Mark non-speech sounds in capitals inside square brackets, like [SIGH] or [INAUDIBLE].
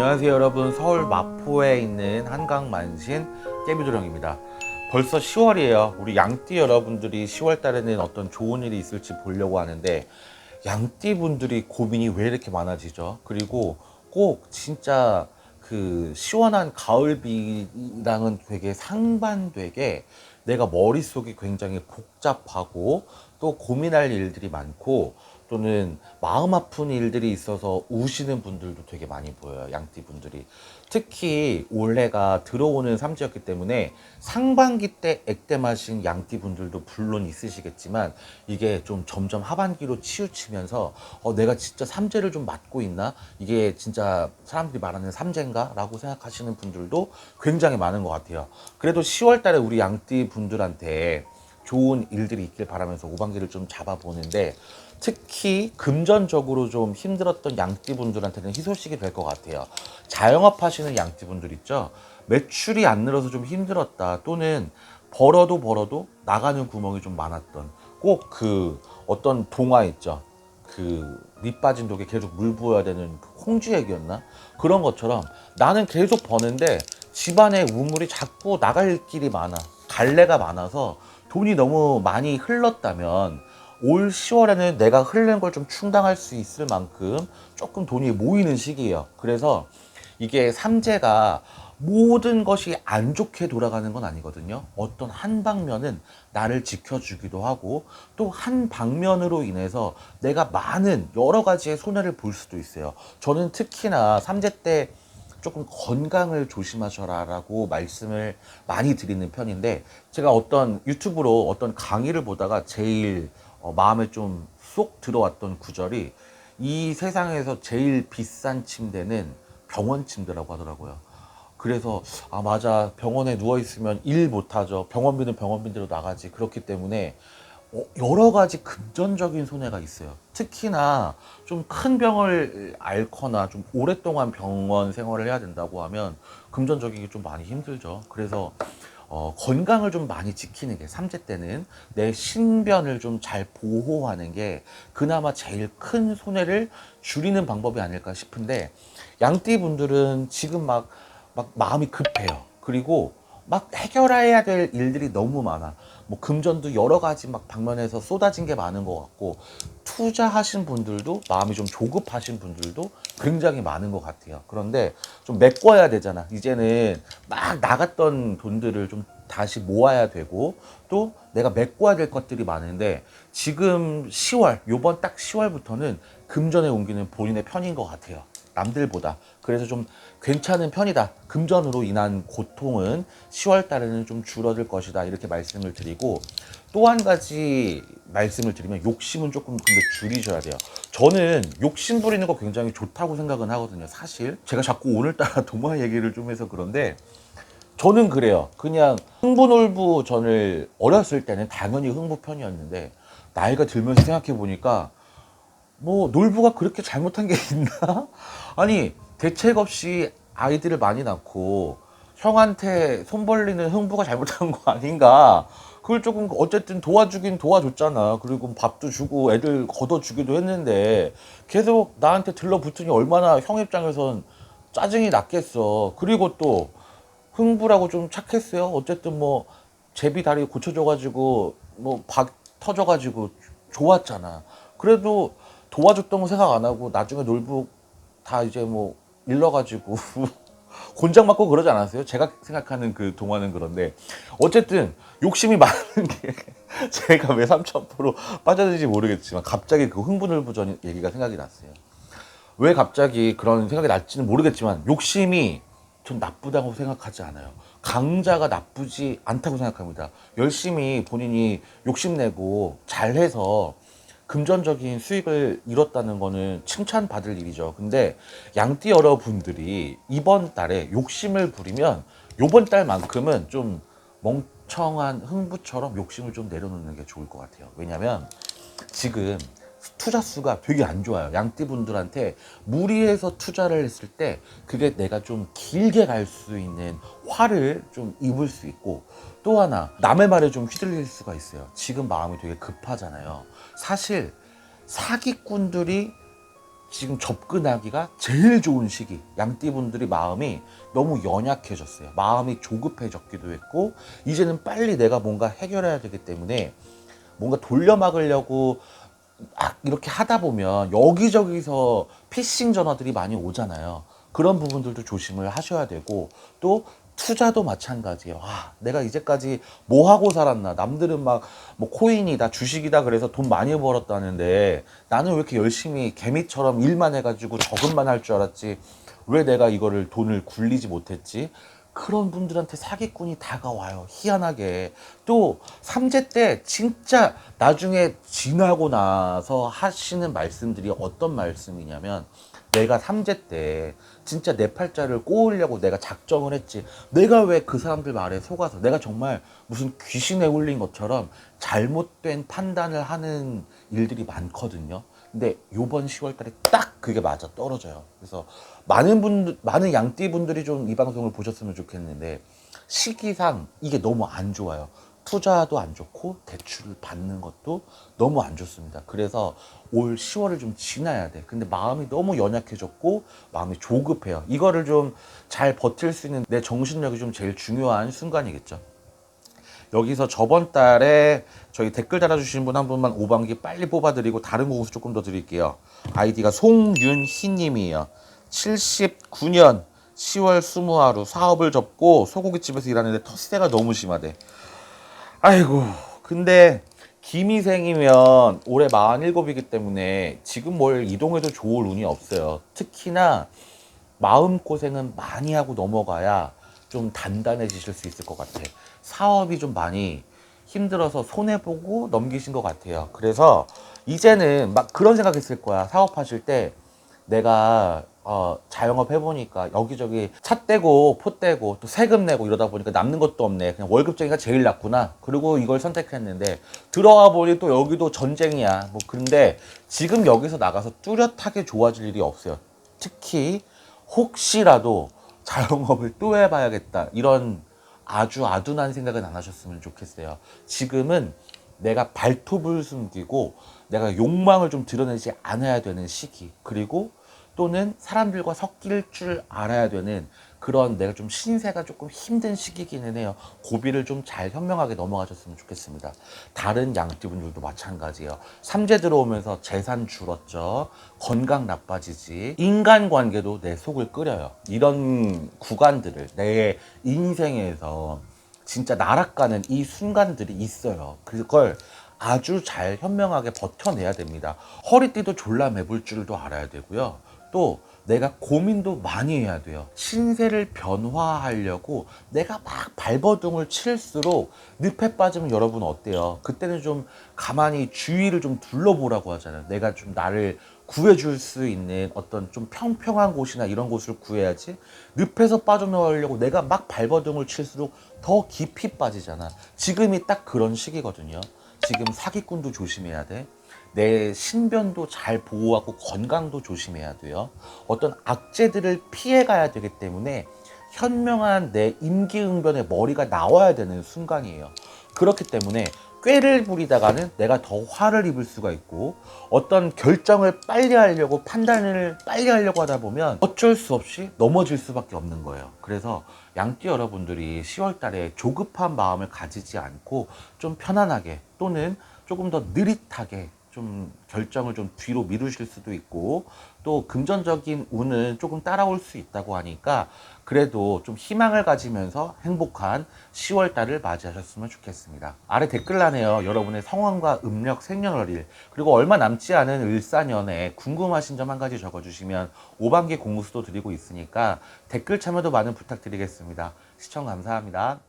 안녕하세요 여러분. 서울 마포에 있는 한강 만신 깨비도령입니다. 벌써 10월이에요. 우리 양띠 여러분들이 10월 달에는 어떤 좋은 일이 있을지 보려고 하는데 양띠 분들이 고민이 왜 이렇게 많아지죠? 그리고 꼭 진짜 그 시원한 가을비랑은 되게 상반되게 내가 머릿속이 굉장히 복잡하고 또 고민할 일들이 많고 또는 마음 아픈 일들이 있어서 우시는 분들도 되게 많이 보여요. 양띠 분들이. 특히 올해가 들어오는 삼지였기 때문에 상반기 때 액땜하신 양띠 분들도 물론 있으시겠지만 이게 좀 점점 하반기로 치우치면서 어, 내가 진짜 삼재를 좀 맞고 있나? 이게 진짜 사람들이 말하는 삼재인가? 라고 생각하시는 분들도 굉장히 많은 것 같아요. 그래도 10월 달에 우리 양띠 분들한테 좋은 일들이 있길 바라면서 오반기를 좀 잡아보는데 특히 금전적으로 좀 힘들었던 양띠분들한테는 희소식이 될 것 같아요. 자영업 하시는 양띠분들 있죠? 매출이 안 늘어서 좀 힘들었다 또는 벌어도 벌어도 나가는 구멍이 좀 많았던 꼭 그 어떤 동화 있죠? 그밑 빠진 독에 계속 물 부어야 되는 그 홍주 얘기였나? 그런 것처럼 나는 계속 버는데 집안에 우물이 자꾸 나갈 길이 많아. 갈래가 많아서 돈이 너무 많이 흘렀다면 올 10월에는 내가 흐르는 걸 좀 충당할 수 있을 만큼 조금 돈이 모이는 시기예요. 그래서 이게 삼재가 모든 것이 안 좋게 돌아가는 건 아니거든요. 어떤 한 방면은 나를 지켜주기도 하고 또 한 방면으로 인해서 내가 많은 여러 가지의 손해를 볼 수도 있어요. 저는 특히나 삼재 때 조금 건강을 조심하셔라라고 말씀을 많이 드리는 편인데 제가 어떤 유튜브로 어떤 강의를 보다가 제일 어, 마음에 좀 쏙 들어왔던 구절이 이 세상에서 제일 비싼 침대는 병원 침대라고 하더라고요. 그래서 아 맞아 병원에 누워 있으면 일 못하죠. 병원비는 병원비대로 나가지. 그렇기 때문에 어, 여러 가지 금전적인 손해가 있어요. 특히나 좀 큰 병을 앓거나 좀 오랫동안 병원 생활을 해야 된다고 하면 금전적인 게 좀 많이 힘들죠. 그래서 어, 건강을 좀 많이 지키는 게 삼재 때는 내 신변을 좀 잘 보호하는 게 그나마 제일 큰 손해를 줄이는 방법이 아닐까 싶은데 양띠 분들은 지금 막, 막 마음이 급해요. 그리고 막 해결해야 될 일들이 너무 많아. 뭐 금전도 여러 가지 막 방면에서 쏟아진 게 많은 것 같고 투자하신 분들도 마음이 좀 조급하신 분들도 굉장히 많은 것 같아요. 그런데 좀 메꿔야 되잖아. 이제는 막 나갔던 돈들을 좀 다시 모아야 되고 또 내가 메꿔야 될 것들이 많은데 지금 10월 요번 딱 10월부터는 금전에 옮기는 본인의 편인 것 같아요. 남들보다. 그래서 좀 괜찮은 편이다. 금전으로 인한 고통은 10월 달에는 좀 줄어들 것이다. 이렇게 말씀을 드리고 또 한 가지 말씀을 드리면 욕심은 조금 근데 줄이셔야 돼요. 저는 욕심 부리는 거 굉장히 좋다고 생각은 하거든요. 사실 제가 자꾸 오늘따라 [LAUGHS] 동화 얘기를 좀 해서 그런데 저는 그래요. 그냥 흥부놀부 전을 어렸을 때는 당연히 흥부 편이었는데 나이가 들면서 생각해 보니까 뭐 놀부가 그렇게 잘못한 게 있나? 아니 대책 없이 아이들을 많이 낳고 형한테 손 벌리는 흥부가 잘못한 거 아닌가? 그걸 조금 어쨌든 도와주긴 도와줬잖아. 그리고 밥도 주고 애들 걷어주기도 했는데 계속 나한테 들러붙으니 얼마나 형 입장에선 짜증이 났겠어. 그리고 또 흥부라고 좀 착했어요. 어쨌든 뭐 제비 다리 고쳐줘가지고 뭐 박 터져가지고 좋았잖아. 그래도 도와줬던 거 생각 안 하고 나중에 놀부 다 이제 뭐 일러가지고 [LAUGHS] 곤장 맞고 그러지 않았어요? 제가 생각하는 그 동화는 그런데 어쨌든 욕심이 많은 게 [LAUGHS] 제가 왜3,000% 빠져들지 모르겠지만 갑자기 그 흥분을부전 얘기가 생각이 났어요. 왜 갑자기 그런 생각이 날지는 모르겠지만 욕심이 전 나쁘다고 생각하지 않아요. 강자가 나쁘지 않다고 생각합니다. 열심히 본인이 욕심내고 잘해서 금전적인 수익을 이뤘다는 거는 칭찬받을 일이죠. 근데 양띠 여러분들이 이번 달에 욕심을 부리면 요번 달만큼은 좀 멍청한 흥부처럼 욕심을 좀 내려놓는 게 좋을 것 같아요. 왜냐면 지금 투자 수가 되게 안 좋아요. 양띠 분들한테 무리해서 투자를 했을 때 그게 내가 좀 길게 갈 수 있는 화를 좀 입을 수 있고 또 하나 남의 말에 좀 휘둘릴 수가 있어요. 지금 마음이 되게 급하잖아요. 사실 사기꾼들이 지금 접근하기가 제일 좋은 시기. 양띠분들이 마음이 너무 연약해졌어요. 마음이 조급해졌기도 했고, 이제는 빨리 내가 뭔가 해결해야 되기 때문에 뭔가 돌려막으려고 막 이렇게 하다 보면 여기저기서 피싱 전화들이 많이 오잖아요. 그런 부분들도 조심을 하셔야 되고, 또 투자도 마찬가지예요. 아, 내가 이제까지 뭐 하고 살았나? 남들은 막 뭐 코인이다, 주식이다 그래서 돈 많이 벌었다는데 나는 왜 이렇게 열심히 개미처럼 일만 해가지고 저금만 할 줄 알았지? 왜 내가 이거를 돈을 굴리지 못했지? 그런 분들한테 사기꾼이 다가와요. 희한하게. 또 삼재 때 진짜 나중에 지나고 나서 하시는 말씀들이 어떤 말씀이냐면 내가 삼재 때 진짜 내 팔자를 꼬으려고 내가 작정을 했지. 내가 왜 그 사람들 말에 속아서 내가 정말 무슨 귀신에 울린 것처럼 잘못된 판단을 하는 일들이 많거든요. 근데 요번 10월 달에 딱 그게 맞아 떨어져요. 그래서 많은 분들, 많은 양띠 분들이 좀 이 방송을 보셨으면 좋겠는데 시기상 이게 너무 안 좋아요. 투자도 안 좋고 대출을 받는 것도 너무 안 좋습니다. 그래서 올 10월을 좀 지나야 돼. 근데 마음이 너무 연약해졌고 마음이 조급해요. 이거를 좀 잘 버틸 수 있는 내 정신력이 좀 제일 중요한 순간이겠죠. 여기서 저번 달에 저희 댓글 달아주신 분 한 분만 5반기 빨리 뽑아드리고 다른 공수 조금 더 드릴게요. 아이디가 송윤희님이에요. 79년 10월 20하루 사업을 접고 소고기집에서 일하는데 텃세가 너무 심하대. 아이고 근데 기미생이면 올해 47이기 때문에 지금 뭘 이동해도 좋을 운이 없어요. 특히나 마음고생은 많이 하고 넘어가야 좀 단단해지실 수 있을 것 같아. 사업이 좀 많이 힘들어서 손해보고 넘기신 것 같아요. 그래서 이제는 막 그런 생각 했을 거야. 사업하실 때 내가 어, 자영업 해보니까 여기저기 차 떼고 포 떼고 또 세금 내고 이러다 보니까 남는 것도 없네. 그냥 월급쟁이가 제일 낫구나. 그리고 이걸 선택했는데 들어와 보니 또 여기도 전쟁이야. 뭐 근데 지금 여기서 나가서 뚜렷하게 좋아질 일이 없어요. 특히 혹시라도 자영업을 또 해봐야겠다. 이런 아주 아둔한 생각은 안 하셨으면 좋겠어요. 지금은 내가 발톱을 숨기고 내가 욕망을 좀 드러내지 않아야 되는 시기. 그리고 또는 사람들과 섞일 줄 알아야 되는 그런 내가 좀 신세가 조금 힘든 시기기는 해요. 고비를 좀 잘 현명하게 넘어가셨으면 좋겠습니다. 다른 양띠분들도 마찬가지예요. 삼재 들어오면서 재산 줄었죠. 건강 나빠지지. 인간관계도 내 속을 끓여요. 이런 구간들을 내 인생에서 진짜 나락가는 이 순간들이 있어요. 그걸 아주 잘 현명하게 버텨내야 됩니다. 허리띠도 졸라 매볼 줄도 알아야 되고요. 또 내가 고민도 많이 해야 돼요. 신세를 변화하려고 내가 막 발버둥을 칠수록 늪에 빠지면 여러분 어때요? 그때는 좀 가만히 주위를 좀 둘러보라고 하잖아요. 내가 좀 나를 구해줄 수 있는 어떤 좀 평평한 곳이나 이런 곳을 구해야지 늪에서 빠져나오려고 내가 막 발버둥을 칠수록 더 깊이 빠지잖아. 지금이 딱 그런 시기거든요. 지금 사기꾼도 조심해야 돼. 내 신변도 잘 보호하고 건강도 조심해야 돼요. 어떤 악재들을 피해가야 되기 때문에 현명한 내 임기응변의 머리가 나와야 되는 순간이에요. 그렇기 때문에 꾀를 부리다가는 내가 더 화를 입을 수가 있고 어떤 결정을 빨리 하려고 판단을 빨리 하려고 하다 보면 어쩔 수 없이 넘어질 수밖에 없는 거예요. 그래서 양띠 여러분들이 10월 달에 조급한 마음을 가지지 않고 좀 편안하게 또는 조금 더 느릿하게 좀 결정을 좀 뒤로 미루실 수도 있고 또 금전적인 운은 조금 따라올 수 있다고 하니까 그래도 좀 희망을 가지면서 행복한 10월 달을 맞이하셨으면 좋겠습니다. 아래 댓글란에요. 여러분의 성원과 음력 생년월일 그리고 얼마 남지 않은 을사년에 궁금하신 점 한 가지 적어주시면 5반기 공무수도 드리고 있으니까 댓글 참여도 많은 부탁드리겠습니다. 시청 감사합니다.